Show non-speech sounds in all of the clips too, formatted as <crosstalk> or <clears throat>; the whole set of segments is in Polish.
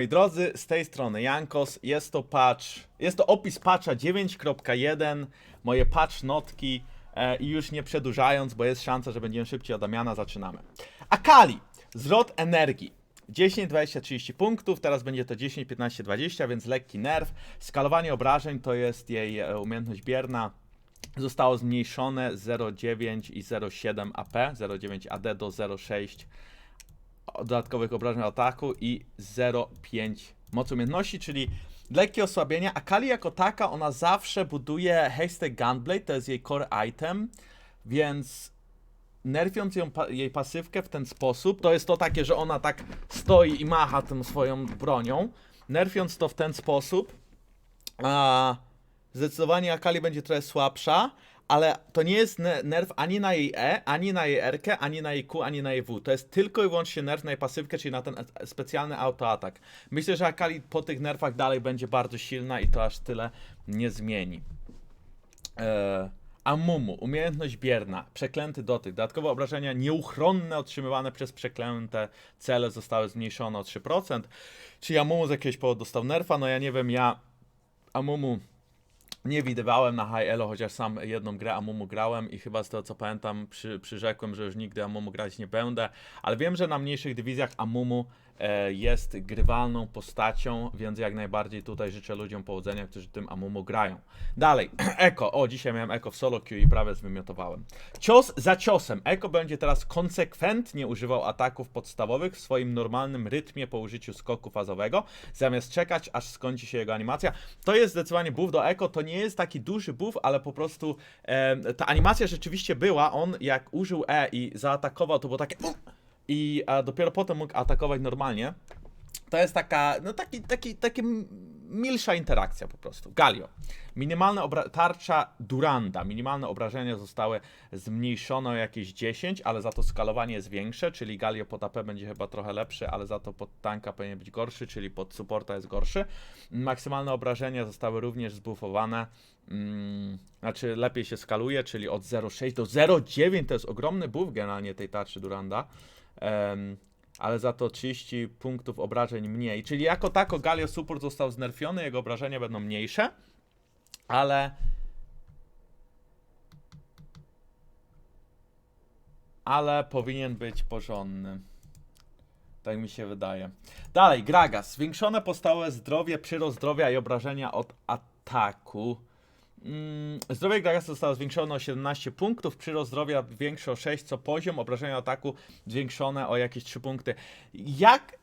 Moi drodzy, z tej strony Jankos, jest to patch, jest to opis patcha 9.1, moje patch notki e, i już nie przedłużając, bo jest szansa, że będziemy szybciej od Damiana, zaczynamy. Akali, zwrot energii. 10, 20, 30 punktów, teraz będzie to 10, 15, 20, więc lekki nerw. Skalowanie obrażeń to jest jej e, umiejętność bierna. Zostało zmniejszone 0,9 i 0,7 AP, 0,9 AD do 0,6 dodatkowych obrażeń ataku i 0,5 mocy umiejętności, czyli lekkie osłabienia. Akali jako taka, ona zawsze buduje Hashtag Gunblade, to jest jej core item, więc nerfiąc ją, jej pasywkę w ten sposób, to jest to takie, że ona tak stoi i macha tą swoją bronią. Nerfiąc to w ten sposób, a zdecydowanie Akali będzie trochę słabsza, ale to nie jest ne- nerw ani na jej E, ani na jej R, ani na jej Q, ani na jej W. To jest tylko i wyłącznie nerw na jej pasywkę, czyli na ten e- specjalny autoatak. Myślę, że Akali po tych nerfach dalej będzie bardzo silna i to aż tyle nie zmieni. Eee, Amumu, umiejętność bierna, przeklęty dotyk, dodatkowe obrażenia nieuchronne otrzymywane przez przeklęte cele zostały zmniejszone o 3%. Czy Amumu z jakiegoś powodu dostał nerfa? No ja nie wiem, ja Amumu nie widywałem na High Elo, chociaż sam jedną grę Amumu grałem i chyba z tego co pamiętam przy, przyrzekłem, że już nigdy Amumu grać nie będę, ale wiem, że na mniejszych dywizjach Amumu jest grywalną postacią, więc jak najbardziej tutaj życzę ludziom powodzenia, którzy tym Amumu grają. Dalej, <clears throat> Eko. O, dzisiaj miałem Eko w solo queue i prawie zwymiotowałem. Cios za ciosem. Eko będzie teraz konsekwentnie używał ataków podstawowych w swoim normalnym rytmie po użyciu skoku fazowego, zamiast czekać, aż skończy się jego animacja. To jest zdecydowanie buff do Eko, to nie jest taki duży buff, ale po prostu e, ta animacja rzeczywiście była, on jak użył E i zaatakował, to było takie i a dopiero potem mógł atakować normalnie. To jest taka, no taki, taki, taki milsza interakcja po prostu. Galio. Minimalne tarcza Duranda. Minimalne obrażenia zostały zmniejszone o jakieś 10, ale za to skalowanie jest większe, czyli Galio pod AP będzie chyba trochę lepszy, ale za to pod tanka powinien być gorszy, czyli pod supporta jest gorszy. Maksymalne obrażenia zostały również zbuffowane. Mm, znaczy lepiej się skaluje, czyli od 0,6 do 0,9 to jest ogromny buff generalnie tej tarczy Duranda. Ale za to 30 punktów obrażeń mniej. Czyli jako tako Galio Support został znerfiony, jego obrażenia będą mniejsze, ale ale powinien być porządny. Tak mi się wydaje. Dalej, Gragas. Zwiększone postałe zdrowie, przyrost zdrowia i obrażenia od ataku. Mm, zdrowie Gragasa zostało zwiększone o 17 punktów, przyrost zdrowia większy o 6 co poziom, obrażenia ataku zwiększone o jakieś 3 punkty. Jak,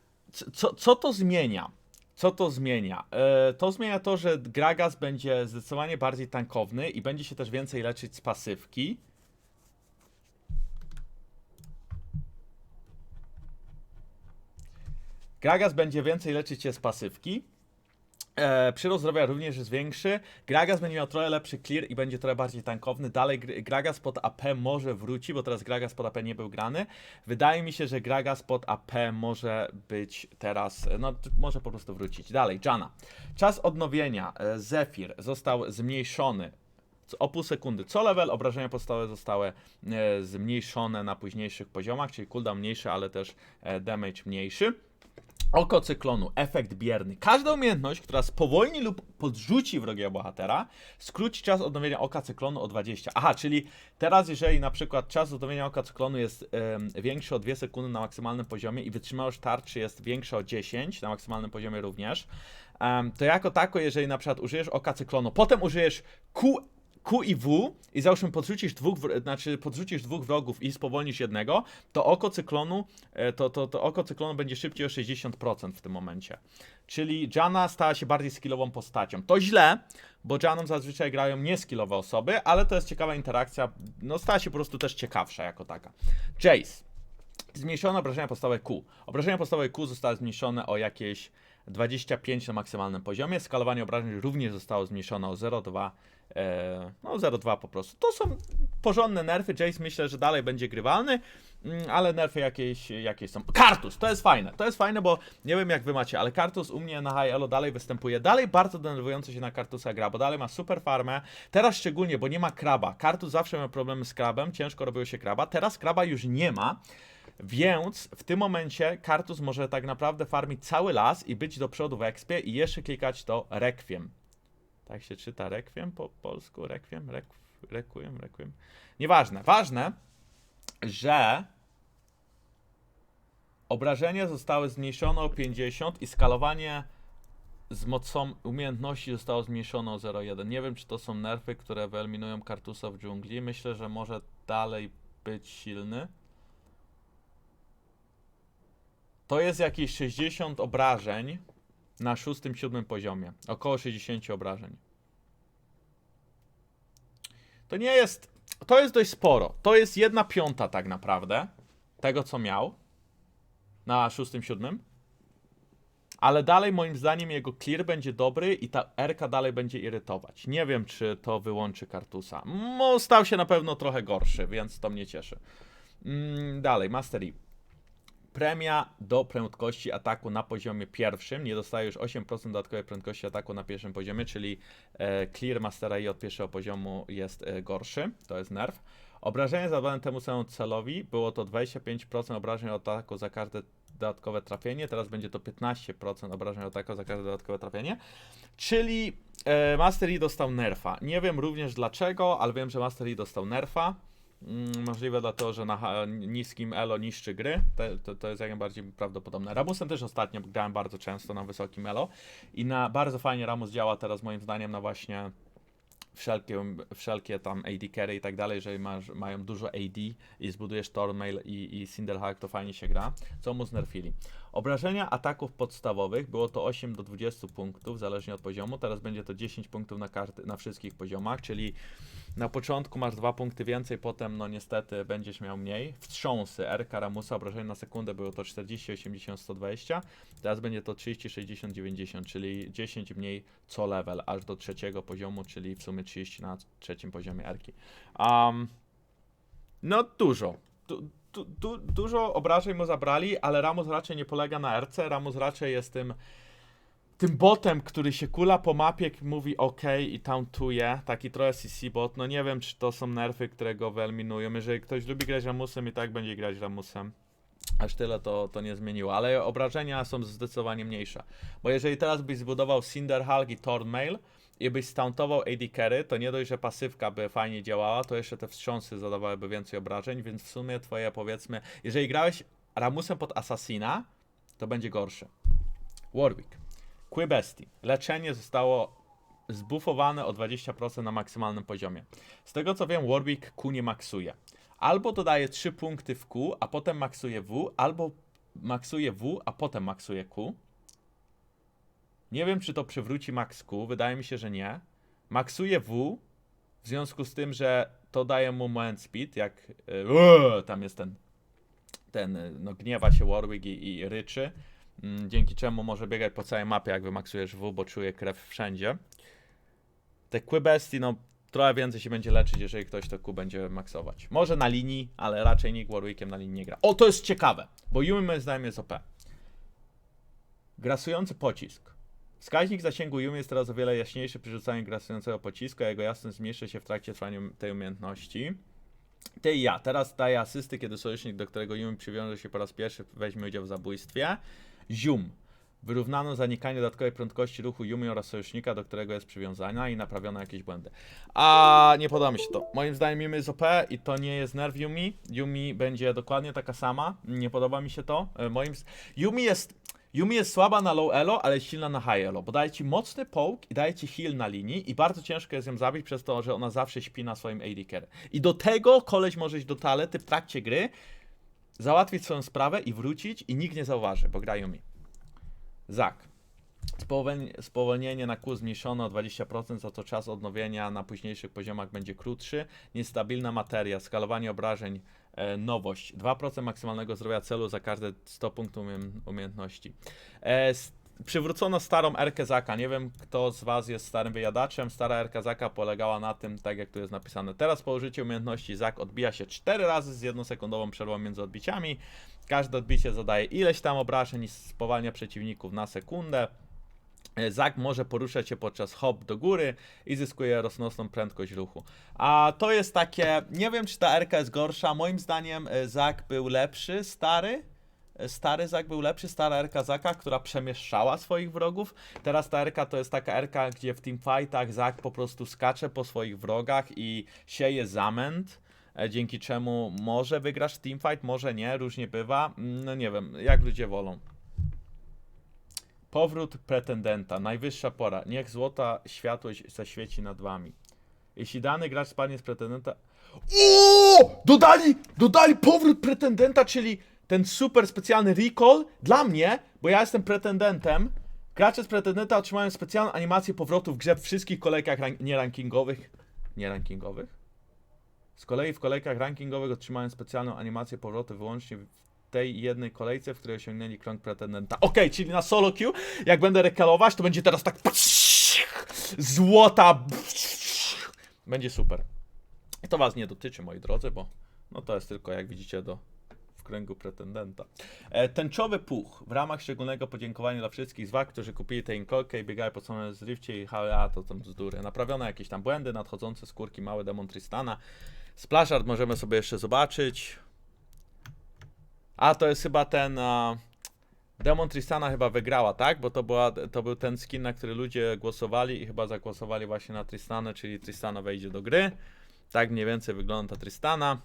co, co to zmienia? Co to zmienia? E, to zmienia to, że Gragas będzie zdecydowanie bardziej tankowny i będzie się też więcej leczyć z pasywki. Gragas będzie więcej leczyć się z pasywki. E, przyrost zdrowia również jest większy. Gragas będzie miał trochę lepszy clear i będzie trochę bardziej tankowny. Dalej Gr- Gragas pod AP może wróci, bo teraz Gragas pod AP nie był grany. Wydaje mi się, że Gragas pod AP może być teraz, no może po prostu wrócić. Dalej, Jana. Czas odnowienia. E, Zephyr został zmniejszony o pół sekundy. Co level obrażenia podstawowe zostały e, zmniejszone na późniejszych poziomach, czyli cooldown mniejszy, ale też e, damage mniejszy. Oko cyklonu, efekt bierny. Każda umiejętność, która spowolni lub podrzuci wrogiego bohatera, skróci czas odnowienia oka cyklonu o 20. Aha, czyli teraz, jeżeli na przykład czas odnowienia oka cyklonu jest em, większy o 2 sekundy na maksymalnym poziomie i wytrzymałość tarczy jest większa o 10 na maksymalnym poziomie również, em, to jako tako, jeżeli na przykład użyjesz oka cyklonu, potem użyjesz Q Q i W i załóżmy podrzucisz dwóch, znaczy podrzucisz dwóch wrogów i spowolnisz jednego, to oko cyklonu, e, to, to, to oko cyklonu będzie szybciej o 60% w tym momencie. Czyli Jana stała się bardziej skillową postacią. To źle, bo Janą zazwyczaj grają nieskillowe osoby, ale to jest ciekawa interakcja, no stała się po prostu też ciekawsza jako taka. Jace. Zmniejszone obrażenia podstawowe Q. Obrażenia podstawowe Q zostały zmniejszone o jakieś 25 na maksymalnym poziomie. Skalowanie obrażeń również zostało zmniejszone o 0,2. E, no 0,2 po prostu. To są porządne nerfy. Jace myślę, że dalej będzie grywalny, mm, ale nerfy jakieś, jakieś są. Kartus, to jest fajne. To jest fajne, bo nie wiem jak wy macie, ale Kartus u mnie na High Elo dalej występuje. Dalej bardzo denerwująco się na Kartusa gra, bo dalej ma super farmę. Teraz szczególnie, bo nie ma kraba. Kartus zawsze miał problemy z krabem, ciężko robiło się kraba. Teraz kraba już nie ma. Więc w tym momencie Kartus może tak naprawdę farmić cały las i być do przodu w expie i jeszcze klikać to Requiem. Tak się czyta Requiem po polsku? Requiem? Requ Requiem? Requiem? Nieważne. Ważne, że obrażenia zostały zmniejszone o 50 i skalowanie z mocą umiejętności zostało zmniejszone o 0,1. Nie wiem, czy to są nerfy, które wyeliminują Kartusa w dżungli. Myślę, że może dalej być silny. To jest jakieś 60 obrażeń na 6-7 poziomie. Około 60 obrażeń. To nie jest. To jest dość sporo. To jest jedna piąta tak naprawdę tego, co miał na 6-7. Ale dalej moim zdaniem jego clear będzie dobry i ta RK dalej będzie irytować. Nie wiem, czy to wyłączy Kartusa. Mo, stał się na pewno trochę gorszy, więc to mnie cieszy. Mm, dalej, Mastery. Premia do prędkości ataku na poziomie pierwszym. Nie dostajesz 8% dodatkowej prędkości ataku na pierwszym poziomie, czyli e, clear Mastera i od pierwszego poziomu jest e, gorszy. To jest nerf. Obrażenie zadawane temu samemu celowi było to 25% obrażeń ataku za każde dodatkowe trafienie. Teraz będzie to 15% obrażeń ataku za każde dodatkowe trafienie. Czyli e, Master dostał nerfa. Nie wiem również dlaczego, ale wiem, że Master dostał nerfa. Mm, Możliwe dlatego, że na niskim elo niszczy gry. To, to, to jest jak najbardziej prawdopodobne. Ramusem też ostatnio grałem bardzo często na wysokim elo i na bardzo fajnie Ramus działa teraz moim zdaniem na właśnie wszelkie, wszelkie tam AD carry i tak dalej, jeżeli masz, mają dużo AD i zbudujesz Tormail i, i Cinderhawk, to fajnie się gra. Co mu znerfili? Obrażenia ataków podstawowych było to 8 do 20 punktów, zależnie od poziomu. Teraz będzie to 10 punktów na, karty, na wszystkich poziomach, czyli na początku masz 2 punkty więcej, potem no niestety będziesz miał mniej. Wstrząsy RK Ramusa, obrażenia na sekundę było to 40, 80, 120. Teraz będzie to 30, 60, 90, czyli 10 mniej co level, aż do trzeciego poziomu, czyli w sumie 30 na trzecim poziomie Erki. Um, no dużo. Du, du, du, dużo obrażeń mu zabrali, ale Ramus raczej nie polega na RC. Ramus raczej jest tym, tym botem, który się kula po mapie, mówi OK i tauntuje. Taki trochę CC bot. No nie wiem, czy to są nerfy, które go wyeliminują. Jeżeli ktoś lubi grać Ramusem i tak będzie grać Ramusem. Aż tyle to, to nie zmieniło, ale obrażenia są zdecydowanie mniejsze. Bo jeżeli teraz byś zbudował Cinderhulk i Tornmail i byś stauntował AD Carry, to nie dość, że pasywka by fajnie działała, to jeszcze te wstrząsy zadawałyby więcej obrażeń, więc w sumie twoje powiedzmy, jeżeli grałeś Ramusem pod Assassina, to będzie gorsze. Warwick. Quibesti. Leczenie zostało zbufowane o 20% na maksymalnym poziomie. Z tego co wiem, Warwick Q nie maksuje. Albo dodaje 3 punkty w Q, a potem maksuje W, albo maksuje W, a potem maksuje Q. Nie wiem, czy to przywróci max Q, wydaje mi się, że nie. Maksuje W, w związku z tym, że to daje mu moment speed, jak yy, tam jest ten, ten, no gniewa się Warwick i, i ryczy, dzięki czemu może biegać po całej mapie, jak wymaksujesz W, bo czuje krew wszędzie. Te Quibesti, no trochę więcej się będzie leczyć, jeżeli ktoś to Q będzie maksować. Może na linii, ale raczej nikt Warwickiem na linii nie gra. O, to jest ciekawe, bo Yumi moim zdaniem jest OP. Grasujący pocisk. Wskaźnik zasięgu Yumi jest teraz o wiele jaśniejszy przy rzucaniu grasującego pocisku, a jego jasność zmniejsza się w trakcie trwania tej umiejętności. Ty i ja. Teraz daję asysty, kiedy sojusznik, do którego Yumi przywiąże się po raz pierwszy, weźmie udział w zabójstwie. Zium. Wyrównano zanikanie dodatkowej prędkości ruchu Yumi oraz sojusznika, do którego jest przywiązana i naprawiono jakieś błędy. A nie podoba mi się to. Moim zdaniem Yumi jest OP i to nie jest nerw Yumi. Yumi będzie dokładnie taka sama. Nie podoba mi się to. E, Moim. Yumi jest Yumi jest słaba na low elo, ale silna na high elo, bo daje ci mocny poke i daje ci heal na linii i bardzo ciężko jest ją zabić przez to, że ona zawsze śpi na swoim AD carry. I do tego koleś może iść do talety w trakcie gry, załatwić swoją sprawę i wrócić i nikt nie zauważy, bo gra Yumi. Zak. Spowolnienie, na Q zmniejszono o 20%, za to czas odnowienia na późniejszych poziomach będzie krótszy. Niestabilna materia, skalowanie obrażeń, e, nowość. 2% maksymalnego zdrowia celu za każde 100 punktów umie- umiejętności. E, przywrócono starą Erkę Zaka. Nie wiem, kto z Was jest starym wyjadaczem. Stara Erka Zaka polegała na tym, tak jak tu jest napisane. Teraz po użyciu umiejętności Zak odbija się 4 razy z jednosekundową przerwą między odbiciami. Każde odbicie zadaje ileś tam obrażeń i spowalnia przeciwników na sekundę. Zak może poruszać się podczas hop do góry i zyskuje rosnącą prędkość ruchu. A to jest takie, nie wiem czy ta RK jest gorsza, moim zdaniem e, Zak był lepszy, stary. Stary Zak był lepszy, stara RK Zaka, która przemieszczała swoich wrogów. Teraz ta RK to jest taka RK, gdzie w teamfightach Zak po prostu skacze po swoich wrogach i sieje zamęt. e, Dzięki czemu może wygrasz teamfight, może nie, różnie bywa. No nie wiem, jak ludzie wolą. Powrót pretendenta. Najwyższa pora. Niech złota światłość zaświeci nad wami. Jeśli dany gracz spadnie z pretendenta. O! Dodali! Dodali powrót pretendenta, czyli ten super specjalny recall dla mnie, bo ja jestem pretendentem. Gracze z pretendenta otrzymają specjalną animację powrotu w grze w wszystkich kolejkach rank- nierankingowych. Nierankingowych? Z kolei w kolejkach rankingowych otrzymają specjalną animację powrotu wyłącznie w tej jednej kolejce, w której osiągnęli krąg pretendenta. Okej, czyli na solo queue, jak będę rekalować, to będzie teraz tak złota będzie super. To was nie dotyczy, moi drodzy, bo no to jest tylko, jak widzicie, do kręgu pretendenta. E, tęczowy puch. W ramach szczególnego podziękowania dla wszystkich z was, którzy kupili tę inkolkę i biegają po stronę zrywcie i HLA, to tam bzdury. Naprawione jakieś tam błędy, nadchodzące skórki, małe demon Tristana. Splashard możemy sobie jeszcze zobaczyć. A, to jest chyba ten... A... Demon Tristana chyba wygrała, tak? Bo to, była, to był ten skin, na który ludzie głosowali i chyba zagłosowali właśnie na Tristanę, czyli Tristana wejdzie do gry. Tak mniej więcej wygląda ta Tristana.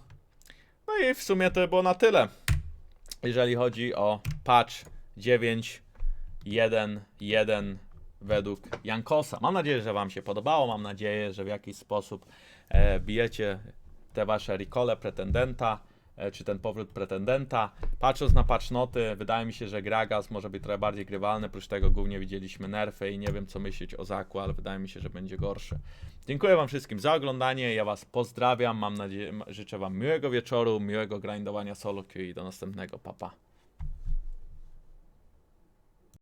No i w sumie to było na tyle. Jeżeli chodzi o patch 9.1.1 według Jankosa. Mam nadzieję, że Wam się podobało. Mam nadzieję, że w jakiś sposób e, bijecie te Wasze recole pretendenta czy ten powrót pretendenta. Patrząc na patchnoty, wydaje mi się, że Gragas może być trochę bardziej grywalny. Oprócz tego głównie widzieliśmy nerfy i nie wiem co myśleć o Zaku, ale wydaje mi się, że będzie gorszy. Dziękuję Wam wszystkim za oglądanie. Ja Was pozdrawiam. Mam nadzieję, życzę Wam miłego wieczoru, miłego grindowania solo queue i do następnego. Papa. Pa.